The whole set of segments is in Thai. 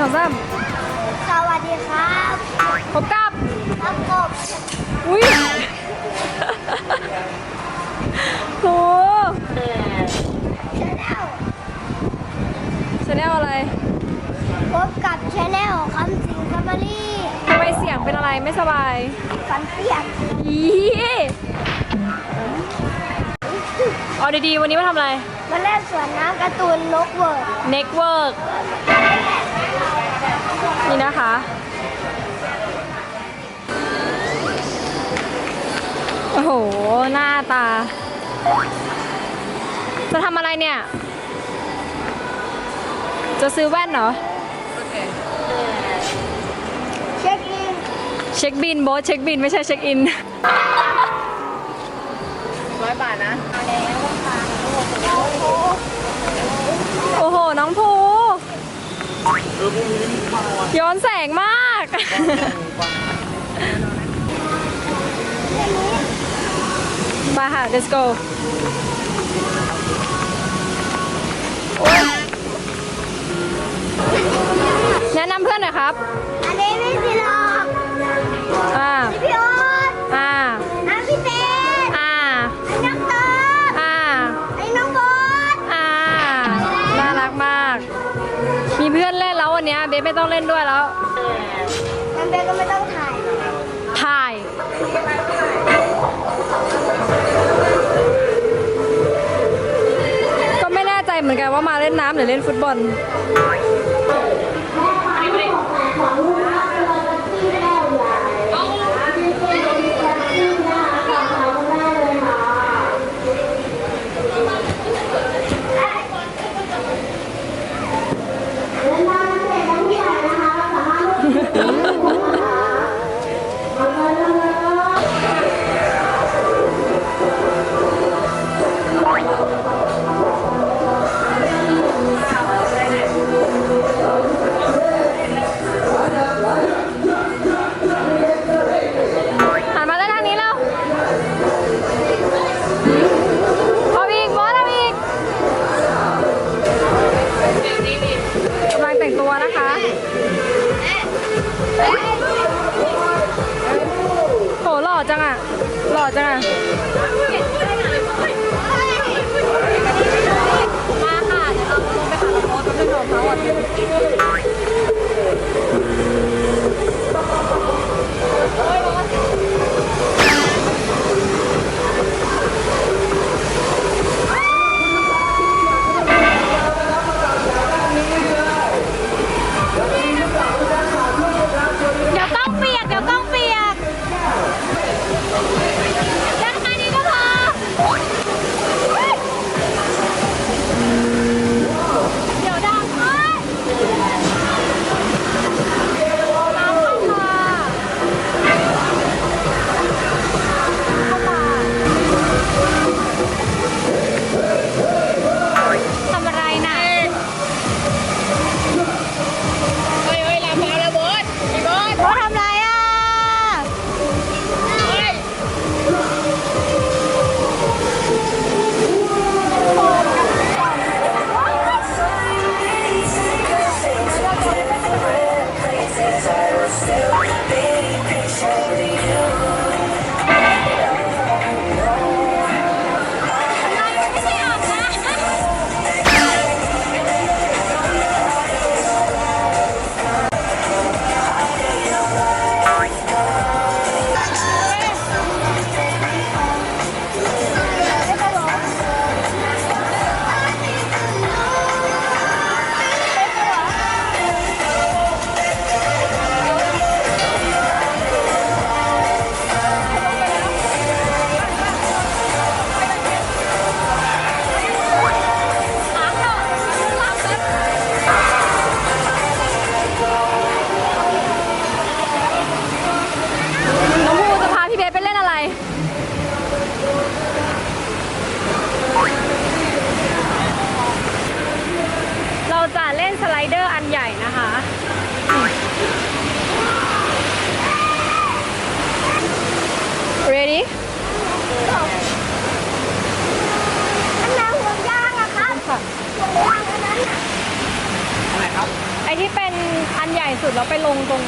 สองสามสวัสดีครับพบกับครับกบอุ้ยโหชาแนลชาแนลอะไรพบกับชาแนลคำสิงคาบารีทำไมเสียงเป็นอะไรไม่สบายฟันเปียกอีเอาดีๆ วันนี้มาทำอะไร มาเล่นสวนน้ำการ์ตูนนกเวิร์ด Network นี่ นะคะ โอ้โห หน้าตา จะทำอะไรเนี่ย จะซื้อแว่นเหรอ เช็คอินเช็คบินโบทเช็คบินไม่ใช่เช็คอิน ร้อยบาทนะโอ้โห น้องภู ย้อนแสงมาก มาค่ะ let's go โอ๊ยแนะนำเพื่อนหน่อยครับ อันนี้ไม่สิหรอกอ่าพี่โอ๊ตอ่า อันพี่เต้นอ่า อันน้องเติร์ดอ่า อันน้องโบทอ่า น่ารักมาก มีเพื่อนเล่นแล้ ววันเนี้ยเบสไม่ต้องเล่นด้วยแล้วงั้นเบนก็ไม่ต้องถ่ายถ่าย ก็ไม่แน่ใจเหมือนกันว่ามาเล่นน้ำหรือเล่นฟุตบอล ดแล้วไปลงตรง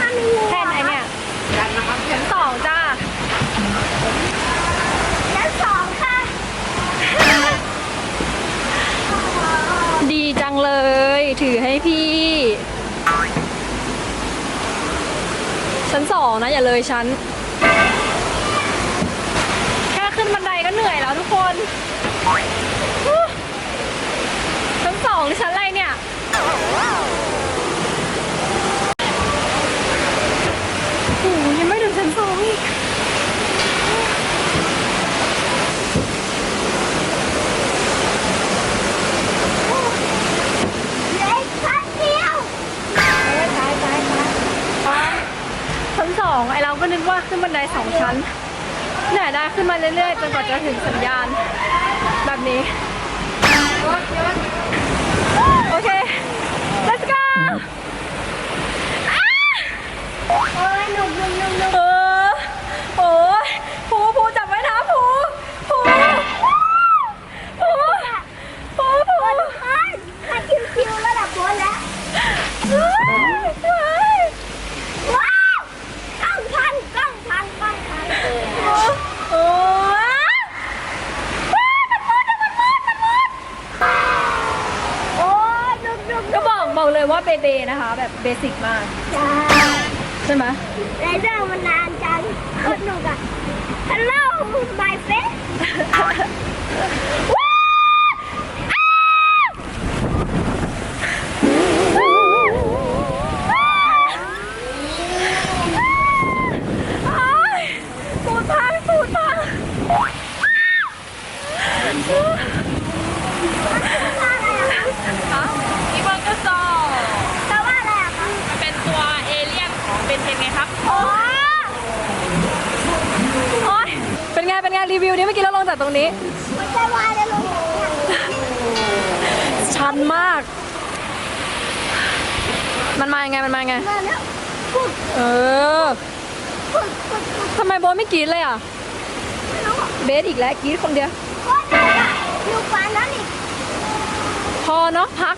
มันมีงูแท่นไอเนี่ยชั้นสองจ้าชั้นสองค่ะ ดีจังเลย ถือให้พี่ ชั้นสองนะ อย่าเลยชั้น แค่ขึ้นบันไดก็เหนื่อยแล้วทุกคนฮู้ชั้นสองหรือชั้นอะไรเนี่ย โอ้โหยังไม่ถึงชั้นสองอีก เหลืออีกชั้นเดียวตายตายตายตาย ชั้นสองไอเราก็นึกว่าขึ้นบันได สองชั้นเนี่ยได้ขึ้นมาเรื่อยๆจนกว่าจะถึงสัญญาณ แบบนี้ โอเค let's go โอ้ยหนุ่มหนุ่มหนุ่มหนุ่ม เออโอ้ยผูผูจับไว้นะผูผูผูผูผู ถ้าคิวๆระดับบนแล้ว เฮ้ยเฮ้ย ว้าวกล้องพันกล้องพันกล้องพัน โอ้ยว้ายมันมืดอะมันมืดมันมืด โอ้ยหนุ่มหนุ่ม ก็ บอกบอกเลยว่าเบเบนะคะ แบบเบสิกมาก จ้าใช่ไหมไรเดอร์มันนานจังโคตรหนุกอะ Hello my friend ว้าวอ้าว อ้ายสูดพังสูดพัง อีเบอร์เกอร์ซอ แปลว่าอะไรอะคะ เป็นตัวเอเลี่ยนของเบนเทนไงครับ โอ้ โอ๊ยเป็นไง เป็นไง รีวิวนี้เมื่อกี้เราลงจากตรงนี้ไม่ใช่ว่าเลยลูกชันมาก มันมายังไง มันมายังไง มาแล้วฝึกเออฝึกฝึกฝึกทำไมโบทไม่กรีดเลยอะ ไม่รู้อะเบสอีกแล้วกรีดคนเดียว โคตรหนุกอะหนุกกว่านั้นอีกพอเนาะพัก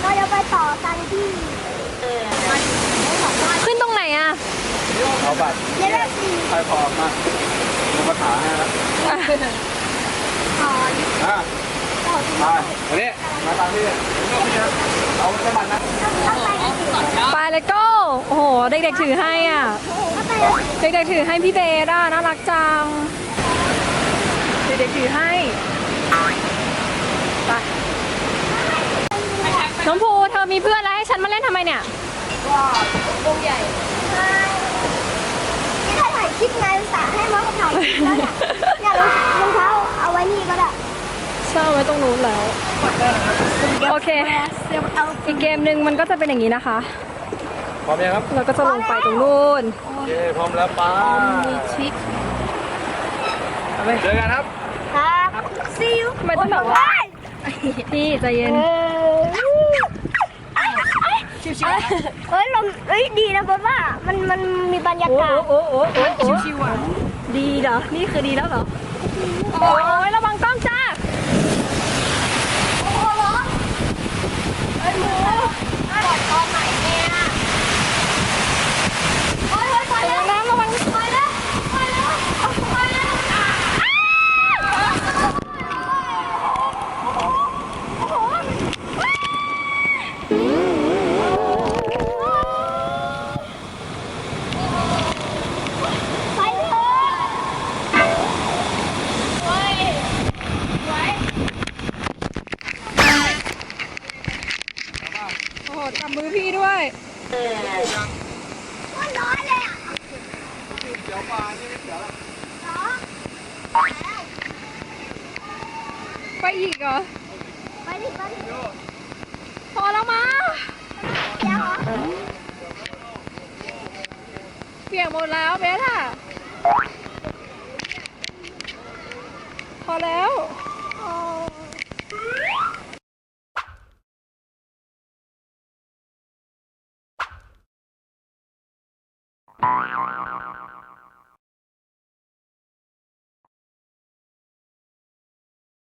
เราจะไปต่อกันที่ขึ้นตรงไหนอะ เอาบัตรเลเวลสี่ใครพร้อมมา ลงมาถามให้แล้วต่ออะมาวันนี้มาตามพี่เอาสมัครนะต้องไปกันสิไปเลยโก้โอ้โห เด็กๆถือให้อะ เด็กๆถือให้พี่เบสอะ น่ารักจัง เด็กๆถือให้ไปน้องภูเธอมีเพื่อนแล้วให้ฉันมาเล่นทำไมเนี่ยนี่ถ้าถ่ายคลิปไงอุตส่ให้น้องถ่ายคลิปแล้ว เนี่ยเนี่ยรองรองเท้าเอาไว้นี่ก็ได้เช่าไว้ตรงนู้นแล้ว โอเคอีกเกมหนึ่งมันก็จะเป็นอย่างนี้นะคะ พร้อมยังครับเราก็จะลงไปตรงนู้นโอเคพร้อมแล้วไป้าชิคเจอกันครับครับซิวทำไมต้องแบบว่าพี่ใจเย็น ชิวๆเฮ้ยลมเฮ้ยดีนะเพราะว่ามันมันมีบรรยาโอ้กาศ โอ้โอ้โอ้โอ้ชิวๆอะ ดีเหรอ นี่คือดีแล้วเหรอ โอ้ยระวังกล้องจ้า โอ้โหร้อนเฮ้ยหมูกดตอนไหนเนี่ยโอ้ยเฮ้ยปล่อย ระ แล้ วั ว งน้ำระวัง ปล่อยแล้วปล่อยแล้วปล่อยแล้วไปเลย โอ้โหจับมือพี่ด้วย มันร้อนเลยอะ เดี๋ ยวมานี่เดี๋ยวร้อนไปอีกเหรอ ไปดิไปดิพอแล้วมาเดี๋ยวเหรอเปียกหมดแล้วเบสอะพอแล้ว